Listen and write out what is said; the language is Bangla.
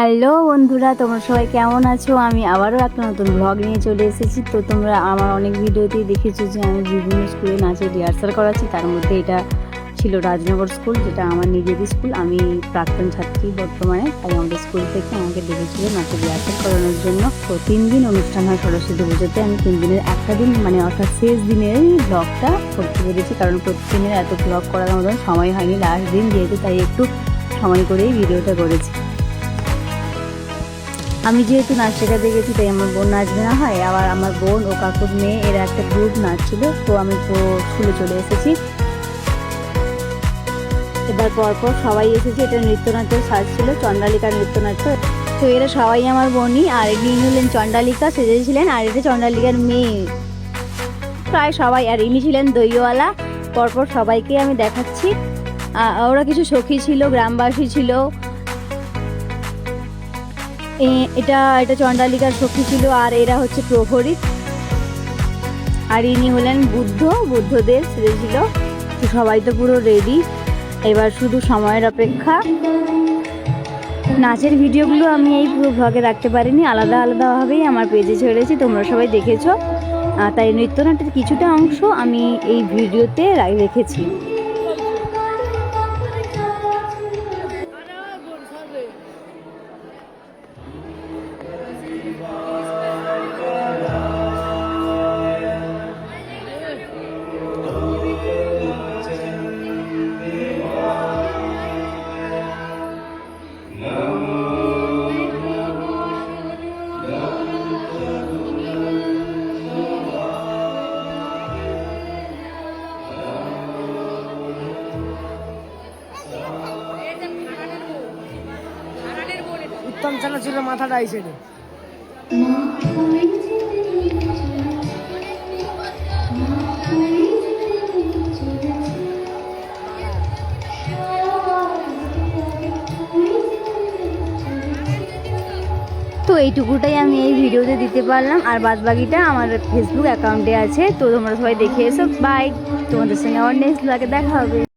হ্যালো বন্ধুরা, তোমরা সবাই কেমন আছো? আমি আবারও একটা নতুন ব্লগ নিয়ে চলে এসেছি। তো তোমরা আমার অনেক ভিডিওতেই দেখেছ যে আমি বিভিন্ন স্কুলে নাচের রিহার্সাল করাচ্ছি। তার মধ্যে এটা ছিল রাজনগর স্কুল যেটা আমার নিজেরই স্কুল আমি প্রাক্তন ছাত্রী বর্তমানে, তাই আমাদের স্কুল থেকে আমাকে ডেকেছিল নাচের রিহার্সাল করানোর জন্য। তো তিন দিন অনুষ্ঠান হয় সরস্বতী পুজোতে। আমি তিন দিনের একটা দিন মানে অর্থাৎ শেষ দিনেরই ব্লগটা করতে পেরেছি। কারণ প্রতিদিনের এত ব্লগ করার মতন সময় হয়নি। লাস্ট দিন যেহেতু তাই একটু সময় করেই ভিডিওটা করেছি। আমি যেহেতু নাচ শেখাতে গেছি তাই আমার বোন নাচবে না হয়। আবার আমার বোন ও কাকুর মেয়ে, এরা একটা গ্রুপ নাচছিল, তো আমি স্কুলে চলে এসেছি। এবার পরপর সবাই এসেছে, এটা নৃত্যনাট্যের সাজ ছিল চণ্ডালিকা নৃত্যনাট্য। তো এরা সবাই আমার বোনই, আর ইনি হলেন চণ্ডালিকা, সেজেছিলেন, আর এটা চণ্ডালিকার মেয়ে। প্রায় সবাই, আর ইনি ছিলেন দইওয়ালা। পরপর সবাইকে আমি দেখাচ্ছি। ওরা কিছু সখী ছিল, গ্রামবাসী ছিল এটা এটা চণ্ডালিকার সখী ছিল আর এরা হচ্ছে প্রহরী। আর ইনি হলেন বুদ্ধ, বুদ্ধদেব তো সবাই তো পুরো রেডি এবার শুধু সময়ের অপেক্ষা। নাচের ভিডিওগুলো আমি এই পুরো ভ্লগে রাখতে পারিনি। আলাদা আলাদাভাবেই আমার পেজে ছেড়েছি, তোমরা সবাই দেখেছ। তাই নৃত্যনাট্যের কিছুটা অংশ আমি এই ভিডিওতে রেখেছি। উত্তম ছাড়া ছিল মাথাটা সাইডে তো এইটুকুটাই আমি এই ভিডিওতে দিতে পারলাম। আর বাদ বাকিটা আমার ফেসবুক অ্যাকাউন্টে আছে। তো তোমরা সবাই দেখে এসো। বাই তোমাদের সঙ্গে আবার নেক্সট ব্লগে দেখা হবে।